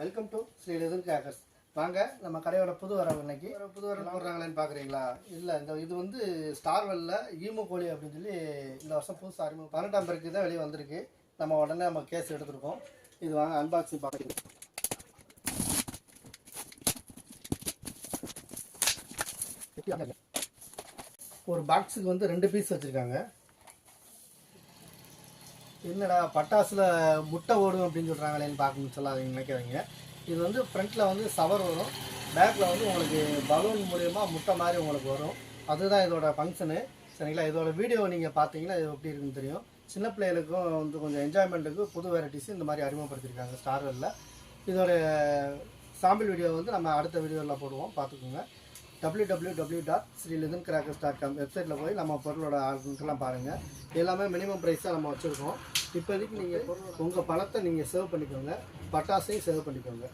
Welcome to Sri leather crackers வாங்க நம்ம கடையோட புது வரவு இன்னைக்கு. புது வரவு. போடுறாங்களேன்னு பார்க்குறீங்களா இல்லை இந்த இது வந்து ஸ்டார்வெல்ல ஈமு கோழி அப்படின்னு சொல்லி இந்த வருஷம் புதுசு அறிமுகம் பன்னெண்டாம் பேருக்கு தான் வெளியே வந்திருக்கு. நம்ம உடனே நம்ம கேஸ் எடுத்துருக்கோம். இது வாங்க அன்பாக்சிங் பார்க்குறீங்க ஒரு பாக்ஸுக்கு வந்து ரெண்டு பீஸ் வச்சுருக்காங்க. என்னடா பட்டாசில் முட்டை ஓடும் அப்படின்னு சொல்கிறாங்களேன்னு பார்க்கணும்னு சொல்லாதீங்க நினைக்காதீங்க. இது வந்து ஃப்ரண்ட்டில் வந்து சவர் வரும். பேக்கில் வந்து உங்களுக்கு பலூன் மூலயமா முட்டை மாதிரி உங்களுக்கு வரும். அதுதான் இதோட ஃபங்க்ஷனு சரிங்களா? இதோட வீடியோ நீங்கள் பார்த்தீங்கன்னா இது எப்படி இருக்குன்னு தெரியும். சின்ன பிள்ளைகளுக்கும் வந்து கொஞ்சம் என்ஜாய்மெண்ட்டுக்கு புது வெரைட்டிஸ் இந்த மாதிரி அறிமுகப்படுத்தியிருக்காங்க ஸ்டார்வெல்ல இதோட சாம்பிள் வீடியோ வந்து நம்ம அடுத்த வீடியோவில் போடுவோம். பார்த்துக்கோங்க. W W W dot Sri leather crackers dot com வெப்சைட்டில் போய் நம்ம பொருளோட ஆர்டர்ஸ்லாம் பாருங்கள் எல்லாமே மினிமம் ப்ரைஸ் தான் நம்ம வச்சுருக்கோம். இப்போதைக்கு நீங்கள் உங்கள் பணத்தை நீங்கள் சேவ் பண்ணிக்கோங்க. பட்டாசையும் சேவ் பண்ணிக்கோங்க.